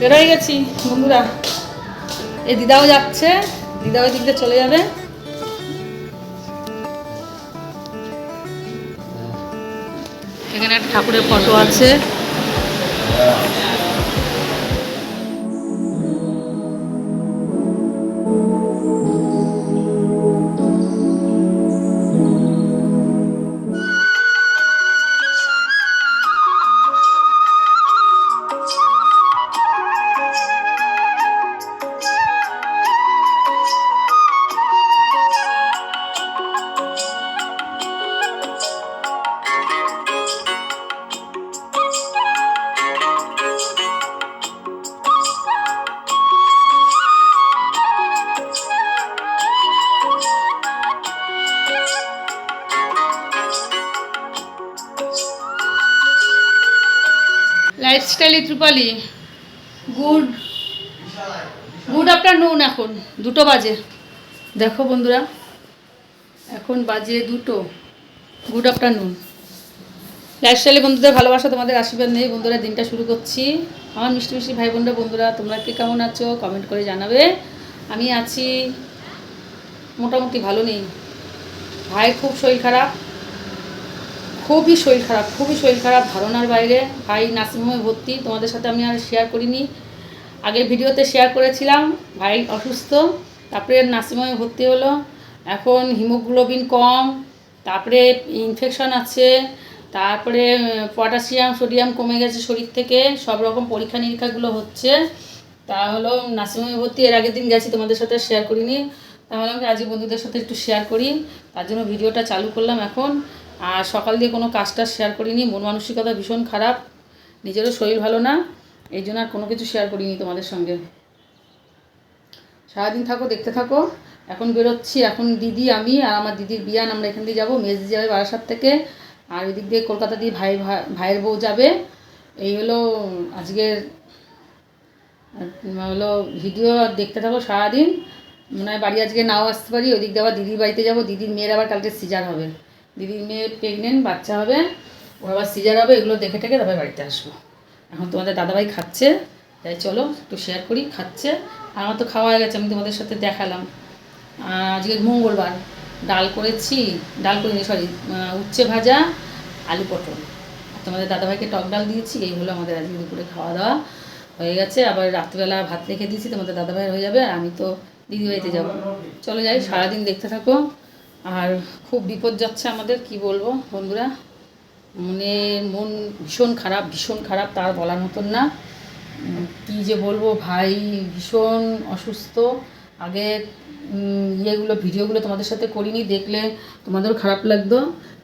বেরোয় গেছি, বন্ধুরা। এ দিদাও যাচ্ছে দিদা ওই দিকটা চলে যাবে। এখানে একটা ঠাকুরের ফটো আছে। লাইফস্টাইল ত্রিপালি গুড গুড আফটারনুন এখন, দুটো বাজে। দেখো বন্ধুরা, এখন বাজে দুটো। গুড আফটারনুন লাইফস্টাইলে বন্ধুদের ভালোবাসা, তোমাদের আশীর্বাদ নেই। বন্ধুরা, দিনটা শুরু করছি। আমার মিষ্টি মিষ্টি ভাই বোনরা বন্ধুরা, তোমরা কে কেমন আছো? কমেন্ট করে জানাবে। আমি আছি, মোটামুটি ভালো নেই। ভাই খুব শরীর খারাপ। খুবই শরীর খারাপ, খুবই শরীর খারাপ ধারণার বাইরে। ভাই নার্সিংহোমে ভর্তি, তোমাদের সাথে আমি আর শেয়ার করিনি। আগের ভিডিওতে শেয়ার করেছিলাম, ভাই অসুস্থ, তারপরে নার্সিংহোমে ভর্তি হলো। এখন হিমোগ্লোবিন কম, তারপরে ইনফেকশন আছে, তারপরে পটাশিয়াম সোডিয়াম কমে গেছে শরীর থেকে, সব রকম পরীক্ষা নিরীক্ষাগুলো হচ্ছে। তা হলো নার্সিংহোমে ভর্তি, এর আগের দিন গেছি, তোমাদের সাথে শেয়ার করিনি। তাহলে আমি আজকে বন্ধুদের সাথে একটু শেয়ার করি, তার জন্য ভিডিওটা চালু করলাম এখন। আর সকাল দিয়ে কোনো কাজটা শেয়ার করিনি, মন মানসিকতা ভীষণ খারাপ, নিজেরও শরীর ভালো না, এই জন্য আর কোনো কিছু শেয়ার করিনি তোমাদের সঙ্গে। সারাদিন থাকো, দেখতে থাকো। এখন বেরোচ্ছি, এখন দিদি, আমি আর আমার দিদির বিয়ান আমরা এখান দিয়ে যাব মেজদি যাবে বারাসাত থেকে। আর এদিক দিয়ে কলকাতা দিয়ে ভাই, ভাই- ভাইয়ের বউ যাবে। এই হলো আজকের, হলো ভিডিও দেখতে থাকো সারাদিন। মনে হয় বাড়ি আজকে নাও আসতে পারি, ওদিক দিয়ে আবার দিদির বাড়িতে যাব, দিদির মেয়ের আবার কালকে সিজার হবে। দিদির মেয়ে প্রেগনেন্ট বাচ্চা হবে ওর আবার সিজার হবে, এগুলো দেখে টেকে তারপরে বাড়িতে আসব। এখন তোমাদের দাদাভাই খাচ্ছে, তাই চলো একটু শেয়ার করি, খাচ্ছে। আর আমার তো খাওয়া হয়ে গেছে, আমি তোমাদের সাথে দেখালাম। আজকে মঙ্গলবার, ডাল করেছি, ডাল করিনি সরি উচ্ছে ভাজা, আলু পটল। আর তোমাদের দাদাভাইকে টক ডাল দিয়েছি, এই হলো আমাদের আজকে দুপুরে খাওয়া দাওয়া। হয়ে গেছে, আবার রাত্রিবেলা ভাত রেখে দিয়েছি, তোমাদের দাদাভাই হয়ে যাবে, আর আমি তো দিদি বাড়িতে যাব। চলো যাই, সারাদিন দেখতে থাকো। আর খুব বিপদ যাচ্ছে আমাদের, কি বলব বন্ধুরা? মনে, মন ভীষণ খারাপ ভীষণ খারাপ, তার বলার মতন না। কি যে বলব ভাই, ভীষণ অসুস্থ। আগে ইয়েগুলো, ভিডিওগুলো তোমাদের সাথে করিনি, দেখলে তোমাদেরও খারাপ লাগতো।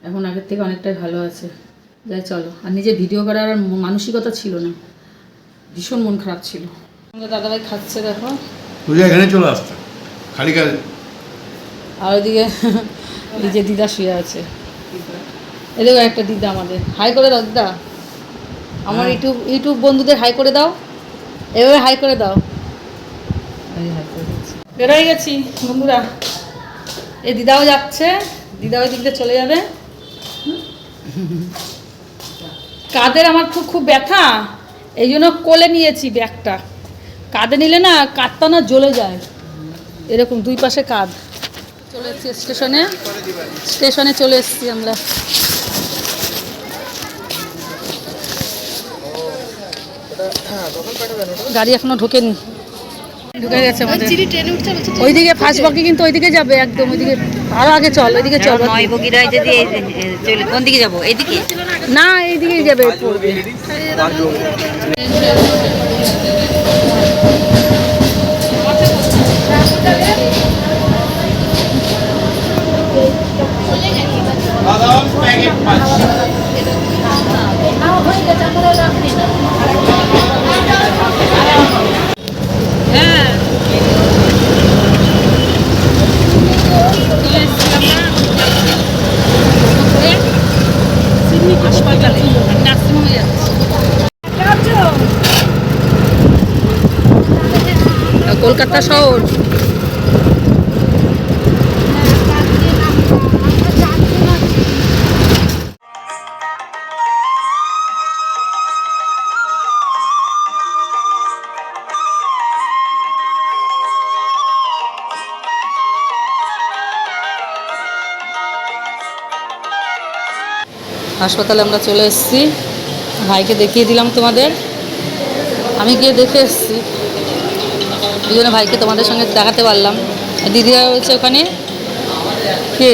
এখন আগের থেকে অনেকটাই ভালো আছে। যাই, চলো। আর নিজে ভিডিও করার মানসিকতা ছিল না। ভীষণ মন খারাপ ছিল। দাদাভাই খাচ্ছে, দেখো। এখানে চলে আসতে খালি কাজে আর ওইদিকে এই যে দিদা শুয়ে আছে। এদিকে একটা দিদা আমাদের। হাই করে দাও দিদা। আমার ইউটিউব ইউটিউব বন্ধুদের হাই করে দাও। এভাবে হাই করে দাও। বেরোয় গেছি বন্ধুরা। এই দিদাও যাচ্ছে। দিদা ওই দিক চলে যাবে। কাদের আমার খুব খুব ব্যথা। এই জন্য কোলে নিয়েছি ব্যাগটা। কাঁধে নিলে না কাঁধটা না জ্বলে যায়। এরকম দুই পাশে কাঁধ। চলে এসেছি স্টেশনে। স্টেশনে চলে এসেছি আমরা। গাড়ি এখনও ঢোকেনি। ঢুকে গেছে আমাদের। ওইদিকে ফার্স্ট বাকি কিন্তু ওইদিকে যাবে একদম ওইদিকে আরও আগে চল ওইদিকে চল। নয় যদি চলে কোন দিকে যাব? এইদিকে? না এইদিকেই যাবে। পড়বে আমরা। সিডনি হাসপাতালে কলকাতা শহর হাসপাতালে আমরা চলে এসেছি। ভাইকে দেখিয়ে দিলাম তোমাদের। আমি গিয়ে দেখে এসেছি। জন্য ভাইকে তোমাদের সঙ্গে দেখাতে পারলাম। দিদিরা রয়েছে ওখানে। কে?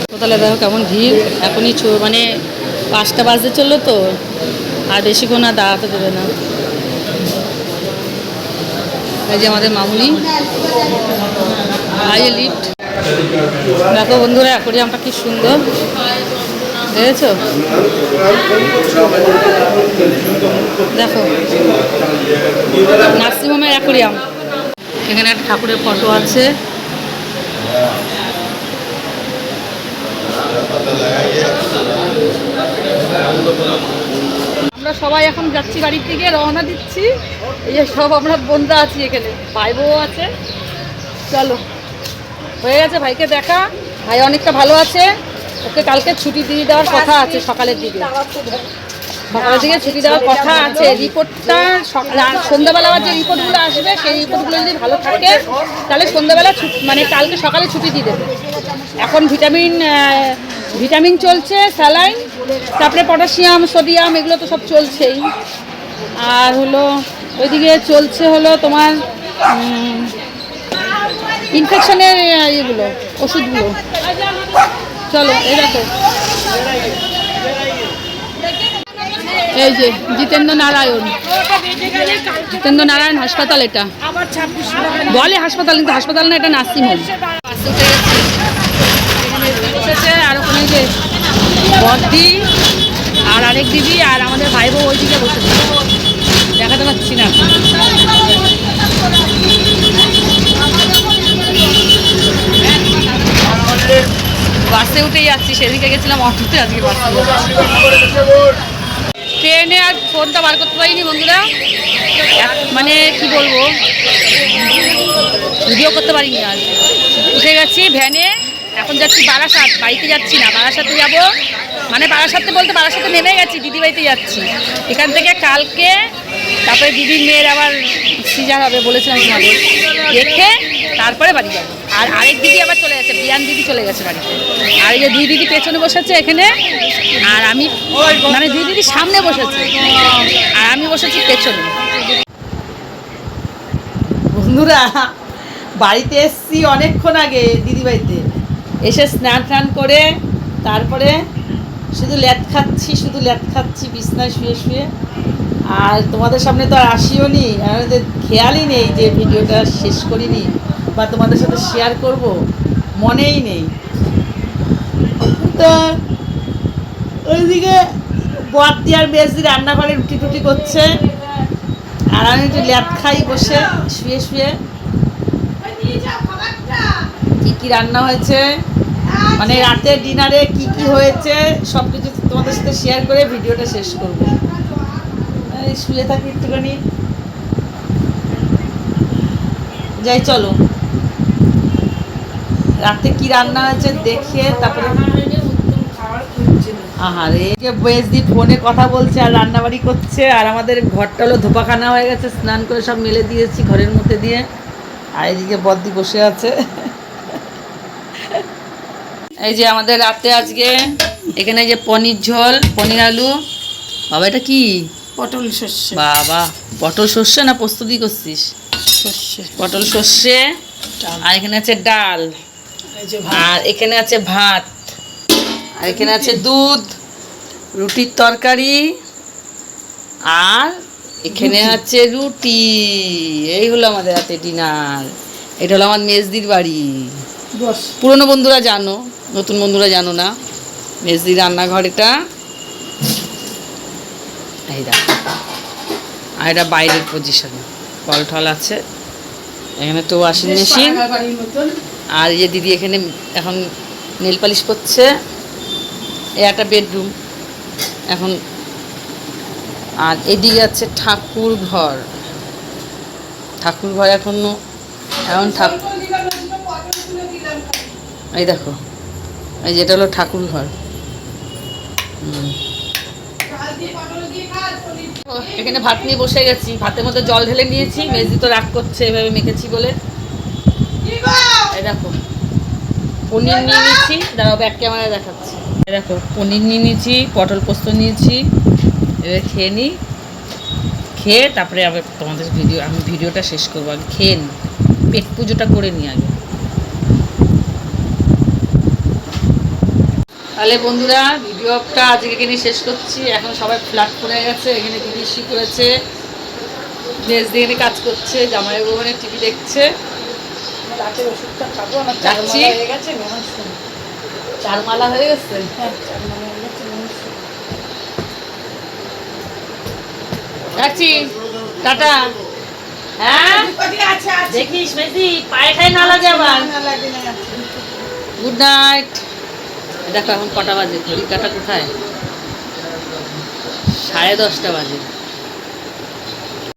হাসপাতালে দেখো কেমন ভিড়। এখনই মানে পাঁচটা বাজতে চলল তো। আর বেশিক্ষণ আর দাঁড়াতে দেবে না। এই যে আমাদের মামুনি। এই যে লিফট দেখো বন্ধুরা, অ্যাকোরিয়ামটা কি সুন্দর। দেখেছ? দেখো, নার্সিংহোমের অ্যাকোরিয়াম। এখানে একটা ঠাকুরের ফটো আছে। আমরা সবাই এখন যাচ্ছি বাড়ির থেকে, রওনা দিচ্ছি। এই সব আমরা বোনরা আছি এখানে। ভাই আছে। চলো। হয়ে গেছে, ভাইকে দেখা। ভাই অনেকটা ভালো আছে। ওকে কালকে ছুটি দিয়ে দেওয়ার কথা আছে, সকালের দিকে। সকালের দিকে ছুটি দেওয়ার কথা আছে। রিপোর্টটা সন্ধ্যাবেলা আবার যে রিপোর্টগুলো আসবে, সেই রিপোর্টগুলো যদি ভালো থাকে, তাহলে সন্ধ্যাবেলা মানে কালকে সকালে ছুটি দিয়ে দেবে। এখন ভিটামিন ভিটামিন চলছে, স্যালাইন, তারপরে পটাশিয়াম, সোডিয়াম, এগুলো তো সব চলছেই। আর হলো, ওইদিকে চলছে হলো তোমার ইনফেকশনের ইয়েগুলো, ওষুধগুলো। চলো, এই দেখো। এই যে, জিতেন্দ্র নারায়ণ। জিতেন্দ্র নারায়ণ হাসপাতাল এটা। বলে হাসপাতাল, কিন্তু হাসপাতাল না, এটা নার্সিং হোম। আর ওখানে যে বদ্দি আর আরেক দিদি আর আমাদের ভাই বউ ওইদিকে বসেছে দেখাতে পাচ্ছি না। বাসে উঠে যাচ্ছি সেদিকে গেছিলাম অটোতে, আজকে বাসে ট্রেনে আর ফোনটা বার করতে পারিনি বন্ধুরা। মানে কি বলব? ভিডিও করতে পারিনি আর উঠে গেছি ভ্যানে, এখন যাচ্ছি বারাসাত। বাড়িতে যাচ্ছি না, বারাসাতে যাব। মানে বারাসাতে বলতে বারাসাতে নেমে গেছি, দিদি বাড়িতে যাচ্ছি। এখান থেকে কালকে, তারপরে দিদির মেয়ের আবার সিজার হবে বলেছিলাম তোমাদের। দেখে তারপরে বাড়ি যাব। আর আরেক দিদি আবার চলে গেছে, বিয়ান দিদি চলে গেছে বাড়িতে। আর এই যে দুই দিদি পেছনে বসেছে এখানে, আর আমি মানে দুই দিদি সামনে বসেছে, আর আমি বসেছি পেছনে। বন্ধুরা, বাড়িতে এসছি অনেকক্ষণ আগে দিদি বাড়িতে এসে স্নান টান করে, তারপরে শুধু ল্যাট খাচ্ছি, শুধু ল্যাট খাচ্ছি, বিছনায় শুয়ে শুয়ে। আর তোমাদের সামনে তো আর আসিও নি খেয়ালই নেই যে ভিডিওটা শেষ করিনি বা তোমাদের সাথে শেয়ার করব, মনেই নেই। তো ওইদিকে বর্দি আর বেশি রান্নাঘরে রুটি টুটি করছে, আর আমি একটু ল্যাপ খাই বসে, শুয়ে শুয়ে। কি কি রান্না হয়েছে? মানে রাতে ডিনারে কি কি হয়েছে? সব কিছু তোমাদের সাথে শেয়ার করে ভিডিওটা শেষ করব। শুয়ে থাকি একটুখানি। যাই, চলো। রাতে কি রান্না হয়েছে দেখে তারপরে ফোনে কথা বলছে আর রান্নাবাড়ি করছে আর আমাদের ঘরটা হলো ধোপাখানা হয়ে গেছে, স্নান করে সব মেলে দিয়েছি ঘরের মধ্যে দিয়ে। আর এদিকে বদ্দি বসে আছে। এই যে আমাদের রাতে আজকে এখানে যে পনির ঝোল, পনির আলু। বাবা, এটা কি? পটল শস্য বাবা পটল সর্ষে না প্রস্তুতি করছিস? পটল সর্ষে আর এখানে আছে ডাল। আর এখানে আছে ভাত। আর এখানে আছে দুধ রুটির তরকারি আর এখানে আছে রুটি। এই হলো আমাদের হাতে ডিনার। এটা হলো আমার মেজদির বাড়ি। পুরনো বন্ধুরা জানো নতুন বন্ধুরা জানো না? মেজদির রান্নাঘর এটা। এই দেখো। আর এটা বাইরের পজিশন কল টল আছে। এখানে তো ওয়াশিং মেশিন আর এই যে দিদি এখানে এখন নীল পালিশ করছে। এই একটা বেডরুম এখন আর এদিকে আছে ঠাকুর ঘর। ঠাকুর ঘর এখনও এখন ঠাকুর এই দেখো। এই যেটা হলো ঠাকুর ঘর। হুম। এখানে ভাত নিয়ে বসে গেছি। ভাতের মধ্যে জল ঢেলে নিয়েছি। মেজদি তো রাগ করছে, এভাবে মেখেছি বলে। দেখো, পনির নিয়ে নিয়েছি। দাঁড়াও, ব্যাক ক্যামেরায় দেখাচ্ছি। দেখো, পনির নিয়ে নিয়েছি, পটল পোস্ত নিয়েছি। এবার খেয়ে নিই খেয়ে তারপরে আবার তোমাদের ভিডিও, আমি ভিডিওটা শেষ করব। আমি খেয়ে নিই পেট পুজোটা করে নিই আগে। তাহলে বন্ধুরা ভিডিওটা আজকে এখানে শেষ করছি। এখন সবাই ফ্ল্যাট করে গেছে এখানে বিদেশি করেছে। মেজ দিয়ে কাজ করছে জামাই ওখানে টিভি দেখছে। রাতের ওষুধটা খাব আমার চারমালা হয়ে গেছে হয়ে গেছে? হ্যাঁ। চারমালা হয়ে গেছে রাখছি। টাটা। হ্যাঁ? দেখিস মেজি পায়ে খাই না লাগে আবার। গুড নাইট দেখো এখন কটা বাজে? ঘড়ি কাটা কোথায়? সাড়ে দশটা বাজে।